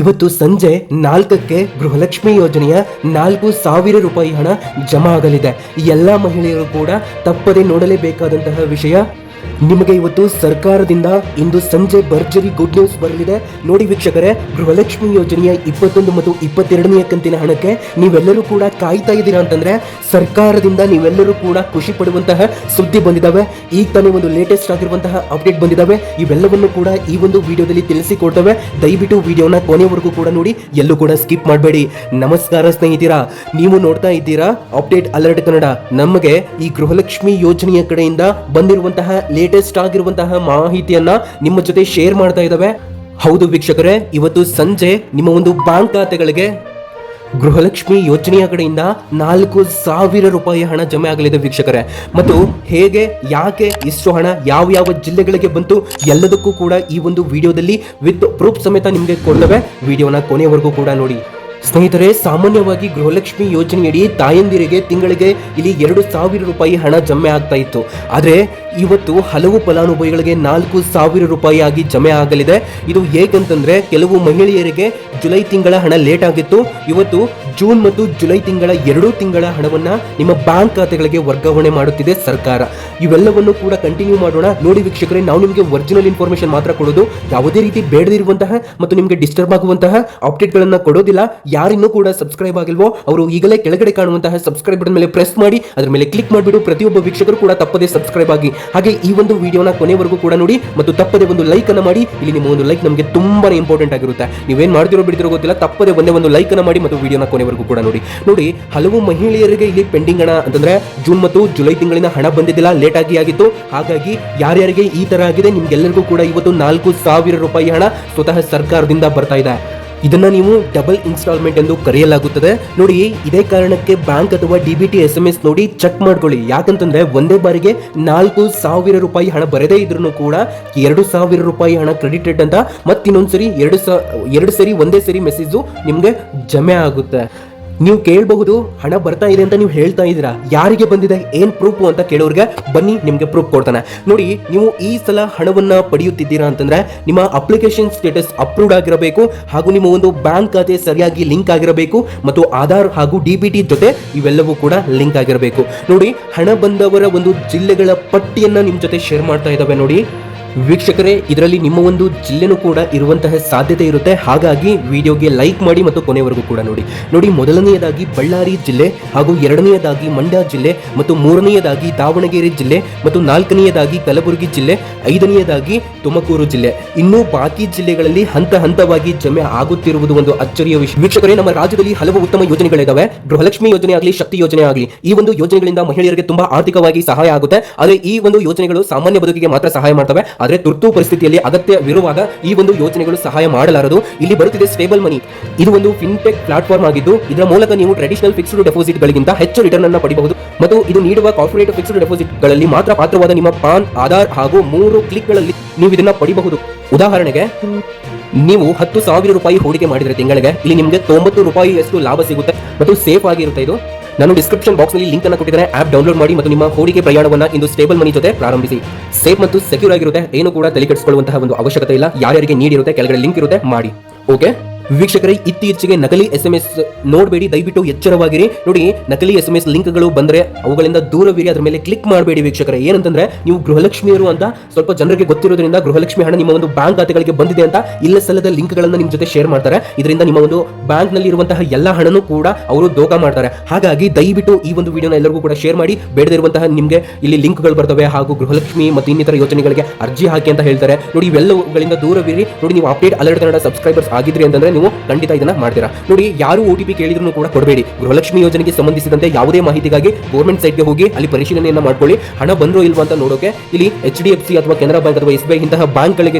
ಇವತ್ತು ಸಂಜೆ ನಾಲ್ಕಕ್ಕೆ ಗೃಹಲಕ್ಷ್ಮಿ ಯೋಜನೆಯ ನಾಲ್ಕು ಸಾವಿರ ರೂಪಾಯಿ ಹಣ ಜಮಾ ಆಗಲಿದೆ. ಎಲ್ಲ ಮಹಿಳೆಯರು ಕೂಡ ತಪ್ಪದೆ ನೋಡಲೇಬೇಕಾದಂತಹ ವಿಷಯ ನಿಮಗೆ ಇವತ್ತು ಸರ್ಕಾರದಿಂದ ಇಂದು ಸಂಜೆ ಭರ್ಜರಿ ಗುಡ್ ನ್ಯೂಸ್ ಬರಲಿದೆ. ನೋಡಿ ವೀಕ್ಷಕರೇ, ಗೃಹಲಕ್ಷ್ಮಿ ಯೋಜನೆಯ ಇಪ್ಪತ್ತೊಂದು ಮತ್ತು ಇಪ್ಪತ್ತೆರಡನೆಯ ಕಂತಿನ ಹಣಕ್ಕೆ ನೀವೆಲ್ಲರೂ ಕೂಡ ಕಾಯ್ತಾ ಇದ್ದೀರಾ ಅಂತಂದ್ರೆ ಸರ್ಕಾರದಿಂದ ನೀವೆಲ್ಲರೂ ಕೂಡ ಖುಷಿ ಪಡುವಂತಹ ಸುದ್ದಿ ಬಂದಿದ್ದಾವೆ ಈಗ ತಾನೇ ಒಂದು ಲೇಟೆಸ್ಟ್ ಆಗಿರುವಂತಹ ಅಪ್ಡೇಟ್ ಬಂದಿದ್ದಾವೆ ಇವೆಲ್ಲವನ್ನು ಕೂಡ ಈ ಒಂದು ವಿಡಿಯೋದಲ್ಲಿ ತಿಳಿಸಿಕೊಡ್ತವೆ. ದಯವಿಟ್ಟು ವಿಡಿಯೋನ ಕೊನೆವರೆಗೂ ಕೂಡ ನೋಡಿ, ಎಲ್ಲೂ ಕೂಡ ಸ್ಕಿಪ್ ಮಾಡಬೇಡಿ. ನಮಸ್ಕಾರ ಸ್ನೇಹಿತರಾ, ನೀವು ನೋಡ್ತಾ ಇದ್ದೀರಾ ಅಪ್ಡೇಟ್ ಅಲರ್ಟ್ ಕನ್ನಡ. ನಮಗೆ ಈ ಗೃಹಲಕ್ಷ್ಮಿ ಯೋಜನೆಯ ಕಡೆಯಿಂದ ಬಂದಿರುವಂತಹ ಆಗಿರುವಂತಹ ಮಾಹಿತಿಯನ್ನ ನಿಮ್ಮ ಜೊತೆ ಶೇರ್ ಮಾಡ್ತಾ ಇದ್ದಾವೆ ಹೌದು ವೀಕ್ಷಕರೇ, ಇವತ್ತು ಸಂಜೆ ನಿಮ್ಮ ಒಂದು ಬ್ಯಾಂಕ್ ಖಾತೆಗಳಿಗೆ ಗೃಹಲಕ್ಷ್ಮಿ ಯೋಜನೆಯ ಕಡೆಯಿಂದ ನಾಲ್ಕು ಸಾವಿರ ರೂಪಾಯಿ ಹಣ ಜಮೆ ಆಗಲಿದೆ ವೀಕ್ಷಕರೇ. ಮತ್ತು ಹೇಗೆ, ಯಾಕೆ ಇಷ್ಟು ಹಣ ಯಾವ ಯಾವ ಜಿಲ್ಲೆಗಳಿಗೆ ಬಂತು ಎಲ್ಲದಕ್ಕೂ ಕೂಡ ಈ ಒಂದು ವಿಡಿಯೋದಲ್ಲಿ ವಿತ್ ಪ್ರೂಫ್ ಸಮೇತ ನಿಮಗೆ ಕೊಡ್ತವೆ. ವಿಡಿಯೋನ ಕೊನೆಯವರೆಗೂ ಕೂಡ ನೋಡಿ. ಸ್ನೇಹಿತರೆ, ಸಾಮಾನ್ಯವಾಗಿ ಗೃಹಲಕ್ಷ್ಮಿ ಯೋಜನೆಯಡಿ ತಾಯಂದಿರಿಗೆ ತಿಂಗಳಿಗೆ ಇಲ್ಲಿ ಎರಡು ಸಾವಿರ ರೂಪಾಯಿ ಹಣ ಜಮೆ ಆಗ್ತಾ ಇತ್ತು. ಆದರೆ ಇವತ್ತು ಹಲವು ಫಲಾನುಭವಿಗಳಿಗೆ ನಾಲ್ಕು ಸಾವಿರ ರೂಪಾಯಿ ಆಗಿ ಜಮೆ ಆಗಲಿದೆ. ಇದು ಹೇಗಂತಂದ್ರೆ, ಕೆಲವು ಮಹಿಳೆಯರಿಗೆ ಜುಲೈ ತಿಂಗಳ ಹಣ ಲೇಟ್ ಆಗಿತ್ತು. ಇವತ್ತು ಜೂನ್ ಮತ್ತು ಜುಲೈ ತಿಂಗಳ ಎರಡೂ ತಿಂಗಳ ಹಣವನ್ನ ನಿಮ್ಮ ಬ್ಯಾಂಕ್ ಖಾತೆಗಳಿಗೆ ವರ್ಗಾವಣೆ ಮಾಡುತ್ತಿದೆ ಸರ್ಕಾರ. ಇವೆಲ್ಲವನ್ನು ಕೂಡ ಕಂಟಿನ್ಯೂ ಮಾಡೋಣ. ನೋಡಿ ವೀಕ್ಷಕರೇ, ನಾವು ನಿಮಗೆ ಒರಿಜಿನಲ್ ಇನ್ಫಾರ್ಮೇಶನ್ ಮಾತ್ರ ಕೊಡೋದು. ಯಾವುದೇ ರೀತಿ ಬೇಡದಿರುವಂತಹ ಮತ್ತು ನಿಮಗೆ ಡಿಸ್ಟರ್ಬ್ ಆಗುವಂತಹ ಅಪ್ಡೇಟ್ಗಳನ್ನು ಕೊಡೋದಿಲ್ಲ. ಯಾರಿನ್ನೂ ಕೂಡ ಸಬ್ಸ್ಕ್ರೈಬ್ ಆಗಿಲ್ವೋ, ಅವರು ಈಗಲೇ ಕೆಳಗಡೆ ಕಾಣುವಂತಹ ಸಬ್ಸ್ಕ್ರೈಬ್ ಬಟನ್ ಮೇಲೆ ಪ್ರೆಸ್ ಮಾಡಿ, ಅದರ ಮೇಲೆ ಕ್ಲಿಕ್ ಮಾಡಿಬಿಟ್ಟು ಪ್ರತಿಯೊಬ್ಬ ವೀಕ್ಷಕರು ಕೂಡ ತಪ್ಪದೇ ಸಬ್ಸ್ಕ್ರೈಬ್ ಆಗಿ. ಹಾಗೆ ಈ ಒಂದು ವಿಡಿಯೋನ ಕೊನೆವರೆಗೂ ಕೂಡ ನೋಡಿ ಮತ್ತು ತಪ್ಪದೇ ಒಂದು ಲೈಕ್ ಅನ್ನು ಮಾಡಿ. ಇಲ್ಲಿ ನಿಮ್ಮ ಒಂದು ಲೈಕ್ ನಮಗೆ ತುಂಬಾ ಇಂಪಾರ್ಟೆಂಟ್ ಆಗಿರುತ್ತೆ. ನೀವೇನು ಮಾಡ್ತಿರೋ ಬಿಡ್ತಿರೋ ಗೊತ್ತಿಲ್ಲ, ತಪ್ಪದೆ ಒಂದೇ ಒಂದು ಲೈಕ್ ಅನ್ನು ಮಾಡಿ ಮತ್ತು ವಿಡಿಯೋನ ಕೊನೆವರೆಗೂ ಕೂಡ ನೋಡಿ. ನೋಡಿ, ಹಲವು ಮಹಿಳೆಯರಿಗೆ ಇಲ್ಲಿ ಪೆಂಡಿಂಗ್ ಹಣ ಅಂತಂದ್ರೆ ಜೂನ್ ಮತ್ತು ಜುಲೈ ತಿಂಗಳಿನ ಹಣ ಬಂದಿದ್ದಿಲ್ಲ ಲೇಟ್ ಆಗಿ ಆಗಿತ್ತು. ಹಾಗಾಗಿ ಯಾರ್ಯಾರಿಗೆ ಈ ತರ ಆಗಿದೆ, ನಿಮ್ಗೆಲ್ಲರಿಗೂ ಕೂಡ ಇವತ್ತು ನಾಲ್ಕು ಸಾವಿರ ರೂಪಾಯಿ ಹಣ ಸ್ವತಃ ಸರ್ಕಾರದಿಂದ ಬರ್ತಾ ಇದೆ. ಇದನ್ನ ನೀವು ಡಬಲ್ ಇನ್ಸ್ಟಾಲ್ಮೆಂಟ್ ಎಂದು ಕರೆಯಲಾಗುತ್ತದೆ. ನೋಡಿ, ಇದೇ ಕಾರಣಕ್ಕೆ ಬ್ಯಾಂಕ್ ಅಥವಾ D B T S M S ನೋಡಿ ಚೆಕ್ ಮಾಡ್ಕೊಳ್ಳಿ. ಯಾಕಂತಂದ್ರೆ ಒಂದೇ ಬಾರಿಗೆ ನಾಲ್ಕು ಸಾವಿರ ರೂಪಾಯಿ ಹಣ ಬರದೇ ಇದ್ರೂ ಕೂಡ ಎರಡು ಸಾವಿರ ರೂಪಾಯಿ ಹಣ ಕ್ರೆಡಿಟೆಡ್ ಅಂತ ಮತ್ತಿನ್ನೊಂದ್ಸರಿ ಎರಡು ಎರಡು ಸರಿ, ಒಂದೇ ಸರಿ ಮೆಸೇಜು ನಿಮ್ಗೆ ಜಮೆ ಆಗುತ್ತೆ. ನೀವು ಕೇಳಬಹುದು, ಹಣ ಬರ್ತಾ ಇದೆ ಅಂತ ನೀವು ಹೇಳ್ತಾ ಇದ್ದೀರಾ? ಯಾರಿಗೆ ಬಂದಿದೆ? ಏನ್ ಪ್ರೂಫ್ ಅಂತ ಕೇಳೋರಿಗೆ ಬನ್ನಿ, ನಿಮ್ಗೆ ಪ್ರೂಫ್ ಕೊಡ್ತಾನೆ. ನೋಡಿ, ನೀವು ಈ ಸಲ ಹಣವನ್ನ ಪಡೆಯುತ್ತಿದ್ದೀರಾ ಅಂತಂದ್ರೆ, ನಿಮ್ಮ ಅಪ್ಲಿಕೇಶನ್ ಸ್ಟೇಟಸ್ ಅಪ್ರೂವ್ಡ್ ಆಗಿರಬೇಕು, ಹಾಗೂ ನಿಮ್ಮ ಒಂದು ಬ್ಯಾಂಕ್ ಖಾತೆ ಸರಿಯಾಗಿ ಲಿಂಕ್ ಆಗಿರಬೇಕು, ಮತ್ತು ಆಧಾರ್ ಹಾಗೂ ಡಿ ಬಿ ಟಿ ಜೊತೆ ಇವೆಲ್ಲವೂ ಕೂಡ ಲಿಂಕ್ ಆಗಿರಬೇಕು. ನೋಡಿ, ಹಣ ಬಂದವರ ಒಂದು ಜಿಲ್ಲೆಗಳ ಪಟ್ಟಿಯನ್ನ ನಿಮ್ ಜೊತೆ ಶೇರ್ ಮಾಡ್ತಾ ಇದ್ದಾವೆ ನೋಡಿ. ವೀಕ್ಷಕರೇ, ಇದರಲ್ಲಿ ನಿಮ್ಮ ಒಂದು ಜಿಲ್ಲೆನೂ ಕೂಡ ಇರುವಂತಹ ಸಾಧ್ಯತೆ ಇರುತ್ತೆ. ಹಾಗಾಗಿ ವಿಡಿಯೋಗೆ ಲೈಕ್ ಮಾಡಿ ಮತ್ತು ಕೊನೆವರೆಗೂ ಕೂಡ ನೋಡಿ. ನೋಡಿ, ಮೊದಲನೆಯದಾಗಿ ಬಳ್ಳಾರಿ ಜಿಲ್ಲೆ ಹಾಗೂ ಎರಡನೆಯದಾಗಿ ಮಂಡ್ಯ ಜಿಲ್ಲೆ ಮತ್ತು ಮೂರನೆಯದಾಗಿ ದಾವಣಗೆರೆ ಜಿಲ್ಲೆ ಮತ್ತು ನಾಲ್ಕನೆಯದಾಗಿ ಕಲಬುರಗಿ ಜಿಲ್ಲೆ, ಐದನೆಯದಾಗಿ ತುಮಕೂರು ಜಿಲ್ಲೆ. ಇನ್ನೂ ಬಾಕಿ ಜಿಲ್ಲೆಗಳಲ್ಲಿ ಹಂತ ಹಂತವಾಗಿ ಜಮೆ ಆಗುತ್ತಿರುವುದು ಒಂದು ಅಚ್ಚರಿಯ ವಿಷಯ. ವೀಕ್ಷಕರೇ, ನಮ್ಮ ರಾಜ್ಯದಲ್ಲಿ ಹಲವು ಉತ್ತಮ ಯೋಜನೆಗಳಿದಾವೆ. ಗೃಹಲಕ್ಷ್ಮಿ ಯೋಜನೆ ಆಗಲಿ, ಶಕ್ತಿ ಯೋಜನೆ ಆಗಲಿ, ಈ ಒಂದು ಯೋಜನೆಗಳಿಂದ ಮಹಿಳೆಯರಿಗೆ ತುಂಬಾ ಆರ್ಥಿಕವಾಗಿ ಸಹಾಯ ಆಗುತ್ತೆ. ಆದರೆ ಈ ಒಂದು ಯೋಜನೆಗಳು ಸಾಮಾನ್ಯ ಬದುಕಿಗೆ ಮಾತ್ರ ಸಹಾಯ ಮಾಡ್ತವೆ. ಆದರೆ ತುರ್ತು ಪರಿಸ್ಥಿತಿಯಲ್ಲಿ ಅಗತ್ಯವಿರುವಾಗ ಈ ಒಂದು ಯೋಜನೆಗಳು ಸಹಾಯ ಮಾಡಲಾರದು. ಇಲ್ಲಿ ಬರುತ್ತಿದೆ ಸ್ಟೇಬಲ್ ಮನಿ ಇದು ಒಂದು ಫಿನ್ಟೆಕ್ ಪ್ಲಾಟ್ಫಾರ್ಮ್ ಆಗಿದ್ದು, ಇದರ ಮೂಲಕ ನೀವು ಟ್ರೆಡಿಷನಲ್ ಫಿಕ್ಸ್ಡ್ ಡೆಪಾಸಿಟ್ ಗಳಿಗಿಂತ ಹೆಚ್ಚು ರಿಟರ್ನ್ ಅನ್ನು ಪಡೆಯಬಹುದು ಮತ್ತು ಇದು ನೀಡುವ ಕಾರ್ಪೊರೇಟ್ ಫಿಕ್ಸ್ಡ್ ಡೆಪಾಸಿಟ್ಗಳಲ್ಲಿ ಮಾತ್ರ ಪಾತ್ರವಾದ ನಿಮ್ಮ ಪಾನ್, ಆಧಾರ್ ಹಾಗೂ ಮೂರು ಕ್ಲಿಕ್ಗಳಲ್ಲಿ ನೀವು ಇದನ್ನ ಪಡಿಬಹುದು. ಉದಾಹರಣೆಗೆ, ನೀವು ಹತ್ತು ಸಾವಿರ ರೂಪಾಯಿ ಹೂಡಿಕೆ ಮಾಡಿದರೆ ತಿಂಗಳಿಗೆ, ಇಲ್ಲಿ ನಿಮಗೆ ತೊಂಬತ್ತು ರೂಪಾಯಿಯಷ್ಟು ಲಾಭ ಸಿಗುತ್ತೆ. ಮತ್ತು ಸೇಫ್ ಆಗಿರುತ್ತೆ ಇದು? ನಾನು ಡಿಸ್ಕ್ರಿಪ್ಷನ್ ಬಾಕ್ಸ್ನಲ್ಲಿ ಲಿಂಕ್ ಅನ್ನು ಕೊಟ್ಟಿದ್ದೇನೆ ಆಪ್ ಡೌನ್ಲೋಡ್ ಮಾಡಿ ಮತ್ತು ನಿಮ್ಮ ಹೂಡಿಕೆ ಪ್ರಯಾಣವನ್ನ ಇಂದು ಸ್ಟೇಬಲ್ ಮನಿ ಜೊತೆ ಪ್ರಾರಂಭಿಸಿ. ಸೇಫ್ ಮತ್ತು ಸೆಕ್ಯೂರ್ ಆಗಿರುತ್ತೆ, ಏನು ಕೂಡ ತಲೆ ಕೆಡಿಸಿಕೊಳ್ಳುವಂತಹ ಒಂದು ಅವಶ್ಯಕತೆ ಇಲ್ಲ. ಯಾರ್ಯಾರಿಗೆ ನೀಡಿರುತ್ತೆ ಕೆಳಗಡೆ ಲಿಂಕ್ ಇರುತ್ತೆ, ಮಾಡಿ. ಓಕೆ ವೀಕ್ಷಕರೇ, ಇತ್ತೀಚೆಗೆ ನಕಲಿ ಎಸ್ ಎಂ ಎಸ್ ನೋಡಬೇಡಿ, ದಯವಿಟ್ಟು ಎಚ್ಚರವಾಗಿರಿ. ನೋಡಿ, ನಕಲಿ ಎಸ್ ಎಂ ಎಸ್ ಲಿಂಕ್ಗಳು ಬಂದರೆ ಅವುಗಳಿಂದ ದೂರವಿರಿ, ಅದರ ಮೇಲೆ ಕ್ಲಿಕ್ ಮಾಡಬೇಡಿ ವೀಕ್ಷಕರೇ. ಏನಂತಂದ್ರೆ, ನೀವು ಗೃಹಲಕ್ಷ್ಮಿಯರು ಅಂತ ಸ್ವಲ್ಪ ಜನರಿಗೆ ಗೊತ್ತಿರೋದ್ರಿಂದ ಗೃಹಲಕ್ಷ್ಮಿ ಹಣ ನಿಮ್ಮ ಒಂದು ಬ್ಯಾಂಕ್ ಖಾತೆಗಳಿಗೆ ಬಂದಿದೆ ಅಂತ ಇಲ್ಲ ಸಲ್ಲದ ಲಿಂಕ್ಗಳನ್ನು ನಿಮ್ಮ ಜೊತೆ ಶೇರ್ ಮಾಡ್ತಾರೆ. ಇದರಿಂದ ನಿಮ್ಮ ಒಂದು ಬ್ಯಾಂಕ್ನಲ್ಲಿ ಇರುವಂತಹ ಎಲ್ಲ ಹಣನೂ ಕೂಡ ಅವರು ದೋಖ ಮಾಡ್ತಾರೆ. ಹಾಗಾಗಿ ದಯವಿಟ್ಟು ಈ ಒಂದು ವಿಡಿಯೋನ ಎಲ್ಲರಿಗೂ ಕೂಡ ಶೇರ್ ಮಾಡಿ. ಬೇಡದಿರುವಂತಹ ನಿಮಗೆ ಇಲ್ಲಿ ಲಿಂಕ್ಗಳು ಬರ್ತವೆ ಹಾಗೂ ಗೃಹಲಕ್ಷ್ಮಿ ಮತ್ತು ಇನ್ನಿತರ ಯೋಜನೆಗಳಿಗೆ ಅರ್ಜಿ ಹಾಕಿ ಅಂತ ಹೇಳ್ತಾರೆ. ನೋಡಿ, ಇವೆಲ್ಲವುಗಳಿಂದ ದೂರವಿರಿ. ನೋಡಿ, ನೀವು ಅಪ್ಡೇಟ್ ಅಲರ್ಟ್ ಕನ್ನಡ ಸಬ್ಸ್ಕ್ರೈಬರ್ಸ್ ಆಗಿದ್ರಿ ಅಂತಂದ್ರೆ ನೀವು ಖಂಡಿತ ಇದನ್ನ ಮಾಡ್ತೀರಾ? ನೋಡಿ, ಯಾರು ಒ ಟಿ ಕೇಳಿದ್ರು ಕೂಡ ಕೊಡಬೇಡಿ. ಗೃಹಲಕ್ಷ್ಮಿ ಯೋಜನೆಗೆ ಸಂಬಂಧಿಸಿದಂತೆ ಯಾವುದೇ ಮಾಹಿತಿಗಾಗಿ ಗೌರ್ಮೆಂಟ್ ಸೈಟ್ಗೆ ಹೋಗಿ ಅಲ್ಲಿ ಪರಿಶೀಲನೆಯನ್ನ ಮಾಡ್ಕೊಳ್ಳಿ. ಹಣ ಬಂದ್ರೋ ಇಲ್ವಾ ಅಂತ ನೋಡೋಕೆ ಇಲ್ಲಿ ಎಚ್ ಡಿ ಸಿ ಅಥವಾ ಕೆನರಾ ಬ್ಯಾಂಕ್ ಅಥವಾ ಎಸ್ ಬಿ ಐ ಇಂತಹ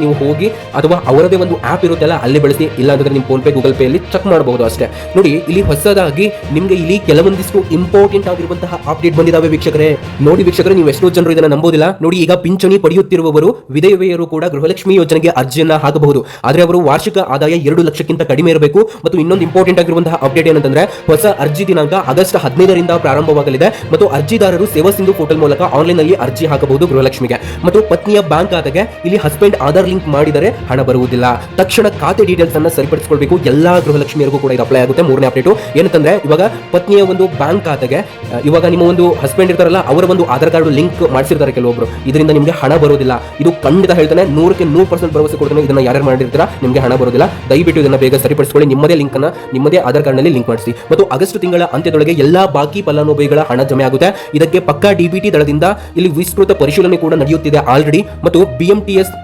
ನೀವು ಹೋಗಿ ಅಥವಾ ಅವರದೇ ಒಂದು ಆಪ್ ಇರುತ್ತಲ್ಲ, ಅಲ್ಲಿ ಬಳಸಿ. ಇಲ್ಲ ಅಂತಂದ್ರೆ ನಿಮ್ಮ ಫೋನ್ ಪೇ ಗೂಗಲ್ ಪೇ ಅಲ್ಲಿ ಚೆಕ್ ಮಾಡಬಹುದು ಅಷ್ಟೇ. ನೋಡಿ, ಇಲ್ಲಿ ಹೊಸದಾಗಿ ನಿಮಗೆ ಇಲ್ಲಿ ಕೆಲವೊಂದಿಷ್ಟು ಇಂಪಾರ್ಟೆಂಟ್ ಆಗಿರುವಂತಹ ಅಪ್ಡೇಟ್ ಬಂದಿದ್ದಾವೆ ವೀಕ್ಷಕರೇ. ನೋಡಿ ವೀಕ್ಷಕರೇ, ನೀವು ಎಷ್ಟೋ ಜನರು ಇದನ್ನ ನಂಬೋದಿಲ್ಲ. ನೋಡಿ, ಈಗ ಪಿಂಚಣಿ ಪಡೆಯುತ್ತಿರುವವರು ವಿಧವೆಯರು ಕೂಡ ಗೃಹಲಕ್ಷ್ಮಿ ಯೋಜನೆಗೆ ಅರ್ಜಿಯನ್ನ ಹಾಕಬಹುದು. ಆದರೆ ಅವರು ವಾರ್ಷಿಕ ಆದಾಯ ಎರಡು ಲಕ್ಷಕ್ಕಿಂತ ಕಡಿಮೆ ಇರಬೇಕು. ಮತ್ತು ಇನ್ನೊಂದು ಇಂಪಾರ್ಟೆಂಟ್ ಆಗಿರುವಂತಹ ಅಪ್ಡೇಟ್ ಏನಂತಂದ್ರೆ, ಹೊಸ ಅರ್ಜಿ ದಿನಾಂಕ ಆಗಸ್ಟ್ ಹದಿನೈದರಿಂದ ಪ್ರಾರಂಭವಾಗಲಿದೆ. ಮತ್ತು ಅರ್ಜಿದಾರರು ಸೇವಾ ಸಿಂಧು ಪೋರ್ಟಲ್ ಮೂಲಕ ಆನ್ಲೈನ್ನಲ್ಲಿ ಅರ್ಜಿ ಹಾಕಬಹುದು ಗೃಹಲಕ್ಷ್ಮಿಗೆ. ಮತ್ತು ಪತ್ನಿಯ ಬ್ಯಾಂಕ್ ಖಾತೆಗೆ ಇಲ್ಲಿ ಹಸ್ಬೆಂಡ್ ಆಧಾರ್ ಲಿಂಕ್ ಮಾಡಿದರೆ ಹಣ ಬರುವುದಿಲ್ಲ. ತಕ್ಷಣ ಖಾತೆ ಡೀಟೇಲ್ಸ್ ಅನ್ನ ಸರಿಪಡಿಸಿಕೊಳ್ಬೇಕು. ಎಲ್ಲಾ ಗೃಹಲಕ್ಷ್ಮಿಯರಿಗೂ ಕೂಡ ಇದು ಅಪ್ಲೈ ಆಗುತ್ತೆ. ಮೂರನೇ ಅಪ್ಡೇಟ್ ಏನಂತಂದ್ರೆ, ಇವಾಗ ಪತ್ನಿಯ ಒಂದು ಬ್ಯಾಂಕ್ ಖಾತೆಗೆ ಇವಾಗ ನಿಮ್ಮ ಒಂದು ಹಸ್ಬೆಂಡ್ ಇರ್ತಾರಲ್ಲ, ಅವರ ಒಂದು ಆಧಾರ್ ಕಾರ್ಡ್ ಲಿಂಕ್ ಮಾಡಿಸಿರ್ತಾರೆ ಕೆಲವೊಬ್ರು. ಇದರಿಂದ ನಿಮಗೆ ಹಣ ಬರೋದಿಲ್ಲ ಇದು ಖಂಡಿತ ಹೇಳ್ತಾನೆ, ನೂರಕ್ಕೆ ನೂರು ಪರ್ಸೆಂಟ್ ಭರವಸೆ ಕೊಡ್ತಾನೆ. ಇದನ್ನ ಯಾರು ಮಾಡಿರ್ತೀರಾ, ನಿಮಗೆ ಹಣ ಬರೋದಿಲ್ಲ ದಯವಿಟ್ಟು ಇದನ್ನ ಬೇಗ ಸರಿಪಡಿಸಿಕೊಳ್ಳಿ. ನಿಮ್ಮದೇ ಲಿಂಕ್ ಅನ್ನು ನಿಮ್ಮದೇ ಆಧಾರ್ ಕಾರ್ಡ್ನಲ್ಲಿ ಲಿಂಕ್ ಮಾಡಿಸಿ. ಮತ್ತು ಆಗಸ್ಟ್ ತಿಂಗಳ ಅಂತ್ಯದೊಳಗೆ ಎಲ್ಲಾ ಬಾಕಿ ಫಲಾನುಭವಿಗಳ ಹಣ ಜಮೆ ಆಗುತ್ತೆ. ಇದಕ್ಕೆ ಪಕ್ಕಾ ಡಿಬಿಟಿ ದಳದಿಂದ ಇಲ್ಲಿ ವಿಸ್ತೃತ ಪರಿಶೀಲನೆ ಕೂಡ ನಡೆಯುತ್ತಿದೆ ಆಲ್ರೆಡಿ ಮತ್ತು ಬಿಎಂಟಿಎಸ್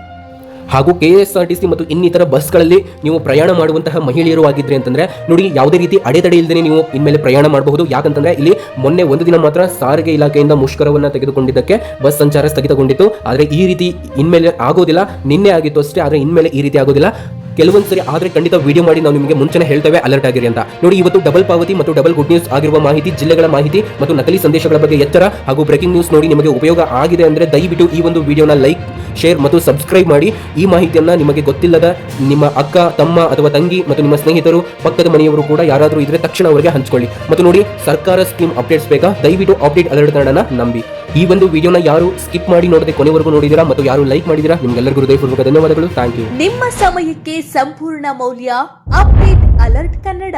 ಹಾಗೂ K S R T C ಮತ್ತು ಇನ್ನಿತರ ಬಸ್ಗಳಲ್ಲಿ ನೀವು ಪ್ರಯಾಣ ಮಾಡುವಂತಹ ಮಹಿಳೆಯರು ಆಗಿದ್ರೆ ಅಂತಂದ್ರೆ, ನೋಡಿ, ಯಾವುದೇ ರೀತಿ ಅಡೆತಡೆ ಇಲ್ಲದೆ ನೀವು ಇನ್ಮೇಲೆ ಪ್ರಯಾಣ ಮಾಡಬಹುದು. ಯಾಕಂತಂದ್ರೆ, ಇಲ್ಲಿ ಮೊನ್ನೆ ಒಂದು ದಿನ ಮಾತ್ರ ಸಾರಿಗೆ ಇಲಾಖೆಯಿಂದ ಮುಷ್ಕರವನ್ನು ತೆಗೆದುಕೊಂಡಿದ್ದಕ್ಕೆ ಬಸ್ ಸಂಚಾರ ಸ್ಥಗಿತಗೊಂಡಿತ್ತು. ಆದರೆ ಈ ರೀತಿ ಇನ್ಮೇಲೆ ಆಗೋದಿಲ್ಲ. ನಿನ್ನೆ ಆಗಿತ್ತು ಅಷ್ಟೇ, ಆದರೆ ಇನ್ಮೇಲೆ ಈ ರೀತಿ ಆಗೋದಿಲ್ಲ. ಕೆಲವೊಂದು ಸರಿ ಆದರೆ ಖಂಡಿತ ವಿಡಿಯೋ ಮಾಡಿ ನಾವು ನಿಮಗೆ ಮುಂಚೆನೆ ಹೇಳ್ತೇವೆ ಅಲರ್ಟ್ ಆಗಿರಿ ಅಂತ. ನೋಡಿ, ಇವತ್ತು ಡಬಲ್ ಪಾವತಿ ಮತ್ತು ಡಬಲ್ ಗುಡ್ ನ್ಯೂಸ್ ಆಗಿರುವ ಮಾಹಿತಿ, ಜಿಲ್ಲೆಗಳ ಮಾಹಿತಿ ಮತ್ತು ನಕಲಿ ಸಂದೇಶಗಳ ಬಗ್ಗೆ ಎಚ್ಚರ ಹಾಗೂ ಬ್ರೇಕಿಂಗ್ ನ್ಯೂಸ್ ನೋಡಿ ನಿಮಗೆ ಉಪಯೋಗ ಆಗಿದೆ ಅಂದರೆ ದಯವಿಟ್ಟು ಈ ಒಂದು ವಿಡಿಯೋನ ಲೈಕ್ ಶೇರ್ ಮತ್ತು ಸಬ್ಸ್ಕ್ರೈಬ್ ಮಾಡಿ. ಈ ಮಾಹಿತಿಯನ್ನ ನಿಮಗೆ ಗೊತ್ತಿಲ್ಲದ ನಿಮ್ಮ ಅಕ್ಕ, ತಮ್ಮ ಅಥವಾ ತಂಗಿ ಮತ್ತು ನಿಮ್ಮ ಸ್ನೇಹಿತರು, ಪಕ್ಕದ ಮನೆಯವರು ಕೂಡ ಯಾರಾದರೂ ಇದ್ರೆ ತಕ್ಷಣ ಅವರಿಗೆ ಹಂಚ್ಕೊಳ್ಳಿ. ಮತ್ತು ನೋಡಿ, ಸರ್ಕಾರ ಸ್ಕೀಮ್ ಅಪ್ಡೇಟ್ಸ್ ಬೇಕಾ ದಯವಿಟ್ಟು ಅಪ್ಡೇಟ್ ಅಲರ್ಟ್ ಕನ್ನಡನ ನಂಬಿ. ಈ ಒಂದು ವಿಡಿಯೋನ ಯಾರು ಸ್ಕಿಪ್ ಮಾಡಿ ನೋಡದೆ ಕೊನೆವರೆಗೂ ನೋಡಿದಿರಾ ಮತ್ತು ಯಾರು ಲೈಕ್ ಮಾಡಿದಿರಾ ನಿಮ್ಗೆಲ್ಲರಿಗೂ ಹೃದಯಪೂರ್ವಕ ಧನ್ಯವಾದಗಳು. ಥ್ಯಾಂಕ್ ಯು ನಿಮ್ಮ ಸಮಯಕ್ಕೆ ಸಂಪೂರ್ಣ ಮೌಲ್ಯ ಅಪ್ಡೇಟ್ ಅಲರ್ಟ್ ಕನ್ನಡ.